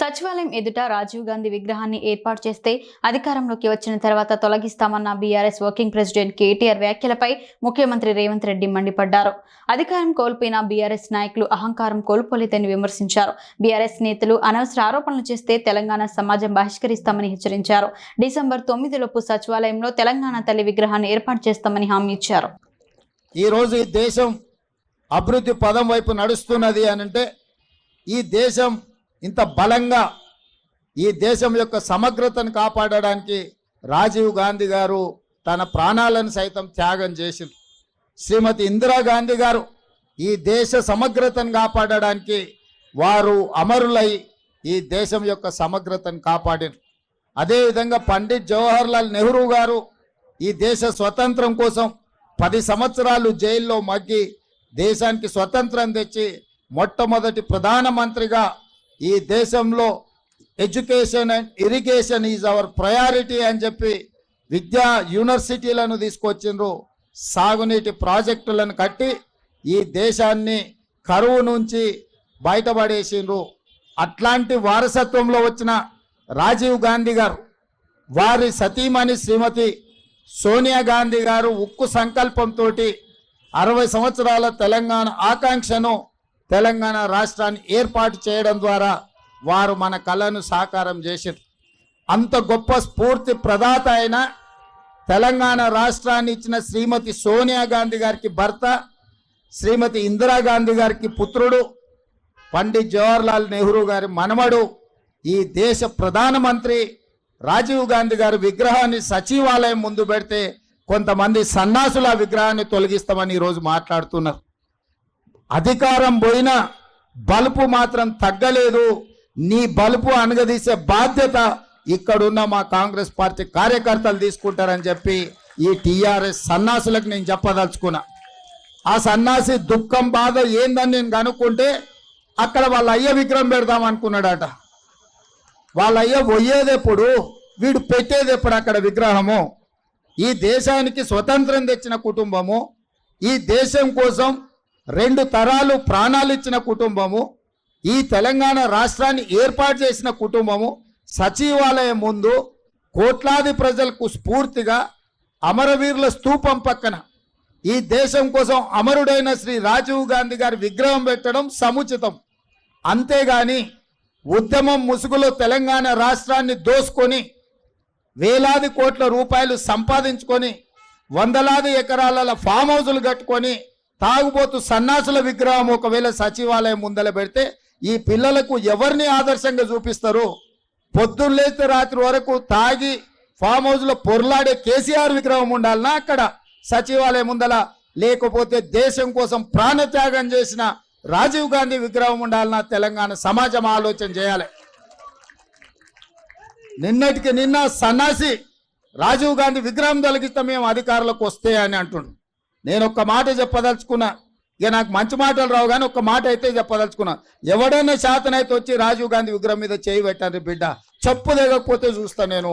సచివాలయం ఎదుట రాజీవ్ గాంధీ విగ్రహాన్ని ఏర్పాటు చేస్తే అధికారంలోకి వచ్చిన తర్వాత తొలగిస్తామన్న బీఆర్ఎస్ వర్కింగ్ ప్రెసిడెంట్ కేటీఆర్ వ్యాఖ్యలపై ముఖ్యమంత్రి రేవంత్ రెడ్డి మండిపడ్డారు. అధికారం కోల్పోయిన బీఆర్ఎస్ నాయకులు అహంకారం కోల్పోలేదని విమర్శించారు. బీఆర్ఎస్ నేతలు అనవసర ఆరోపణలు చేస్తే తెలంగాణ సమాజం బహిష్కరిస్తామని హెచ్చరించారు. డిసెంబర్ తొమ్మిదిలోపు సచివాలయంలో తెలంగాణ తల్లి విగ్రహాన్ని ఏర్పాటు చేస్తామని హామీ ఇచ్చారు. ఈరోజు ఈ దేశం అభివృద్ధి పదం వైపు నడుస్తున్నది అని అంటే ఈ దేశం ఇంత బలంగా ఈ దేశం యొక్క సమగ్రతను కాపాడడానికి రాజీవ్ గాంధీ గారు తన ప్రాణాలను సైతం త్యాగం చేసింది శ్రీమతి ఇందిరాగాంధీ గారు ఈ దేశ సమగ్రతను కాపాడడానికి వారు అమరులై ఈ దేశం యొక్క సమగ్రతను కాపాడారు. అదేవిధంగా పండిత్ జవహర్లాల్ నెహ్రూ గారు ఈ దేశ స్వతంత్రం కోసం పది సంవత్సరాలు జైల్లో మగ్గి దేశానికి స్వతంత్రం తెచ్చి మొట్టమొదటి ప్రధానమంత్రిగా ఈ దేశంలో education and irrigation is our priority అని చెప్పి విద్యా యూనివర్సిటీలను తీసుకొచ్చిండ్రు. సాగునీటి ప్రాజెక్టులను కట్టి ఈ దేశాన్ని కరువు నుంచి బయటపడేసిండ్రు. అట్లాంటి వారసత్వంలో వచ్చిన రాజీవ్ గాంధీ గారు వారి సతీమణి శ్రీమతి సోనియా గాంధీ గారు ఉక్కు సంకల్పంతో అరవై సంవత్సరాల తెలంగాణ ఆకాంక్షను తెలంగాణ రాష్ట్రాన్ని ఏర్పాటు చేయడం ద్వారా వారు మన కళను సాకారం చేశారు అంత గొప్ప స్ఫూర్తి ప్రదాత అయిన తెలంగాణ రాష్ట్రాన్ని ఇచ్చిన శ్రీమతి సోనియా గాంధీ గారికి భర్త శ్రీమతి ఇందిరాగాంధీ గారికి పుత్రుడు పండిత్ జవహర్లాల్ నెహ్రూ గారి మనమడు ఈ దేశ ప్రధానమంత్రి రాజీవ్ గాంధీ గారి విగ్రహాన్ని సచివాలయం ముందు పెడితే కొంతమంది సన్నాసుల విగ్రహాన్ని తొలగిస్తామని ఈరోజు మాట్లాడుతున్నారు. అధికారం పోయినా బలుపు మాత్రం తగ్గలేదు. నీ బలుపు అనగదీసే బాధ్యత ఇక్కడున్న మా కాంగ్రెస్ పార్టీ కార్యకర్తలు తీసుకుంటారని చెప్పి ఈ టీఆర్ఎస్ సన్నాసులకు నేను చెప్పదలుచుకున్నా. ఆ సన్నాసి దుఃఖం బాధ ఏందని నేను కనుక్కుంటే అక్కడ వాళ్ళ అయ్య విగ్రహం పెడదాం అనుకున్నాడట. వాళ్ళ అయ్య పోయేదెప్పుడు వీడు పెట్టేది ఎప్పుడు అక్కడ విగ్రహము? ఈ దేశానికి స్వతంత్రం తెచ్చిన కుటుంబము ఈ దేశం కోసం రెండు తరాలు ప్రాణాలు ఇచ్చిన కుటుంబము ఈ తెలంగాణ రాష్ట్రాన్ని ఏర్పాటు చేసిన కుటుంబము సచివాలయం ముందు కోట్లాది ప్రజలకు స్ఫూర్తిగా అమరవీరుల స్తూపం పక్కన ఈ దేశం కోసం అమరుడైన శ్రీ రాజీవ్ గాంధీ గారి విగ్రహం పెట్టడం సముచితం. అంతేగాని ఉద్యమం ముసుగులో తెలంగాణ రాష్ట్రాన్ని దోసుకొని వేలాది కోట్ల రూపాయలు సంపాదించుకొని వందలాది ఎకరాల ఫామ్ హౌజులు కట్టుకొని తాగుబోతు సన్నాసుల విగ్రహం ఒకవేళ సచివాలయం ముందల పెడితే ఈ పిల్లలకు ఎవరిని ఆదర్శంగా చూపిస్తారు? పొద్దున్న లేస్తే రాత్రి వరకు తాగి ఫామ్ హౌస్లో పొర్లాడే కేసీఆర్ విగ్రహం ఉండాలనా అక్కడ? సచివాలయం ముందల. లేకపోతే దేశం కోసం ప్రాణత్యాగం చేసిన రాజీవ్ గాంధీ విగ్రహం ఉండాలన్నా తెలంగాణ సమాజం ఆలోచన చేయాలి. నిన్నటికి నిన్న సన్నాసి రాజీవ్ గాంధీ విగ్రహం తొలగిస్తే మేము అధికారులకు వస్తే అని అంటుండు నేను ఒక్క మాట చెప్పదలుచుకున్నా. ఇక నాకు మంచి మాటలు రావు కానీ ఒక్క మాట అయితే చెప్పదలుచుకున్నా. ఎవడైనా శాతనైతే వచ్చి రాజీవ్ గాంధీ విగ్రహం మీద చేయి పెట్టారు బిడ్డ. చెప్పు లేకపోతే చూస్తా నేను.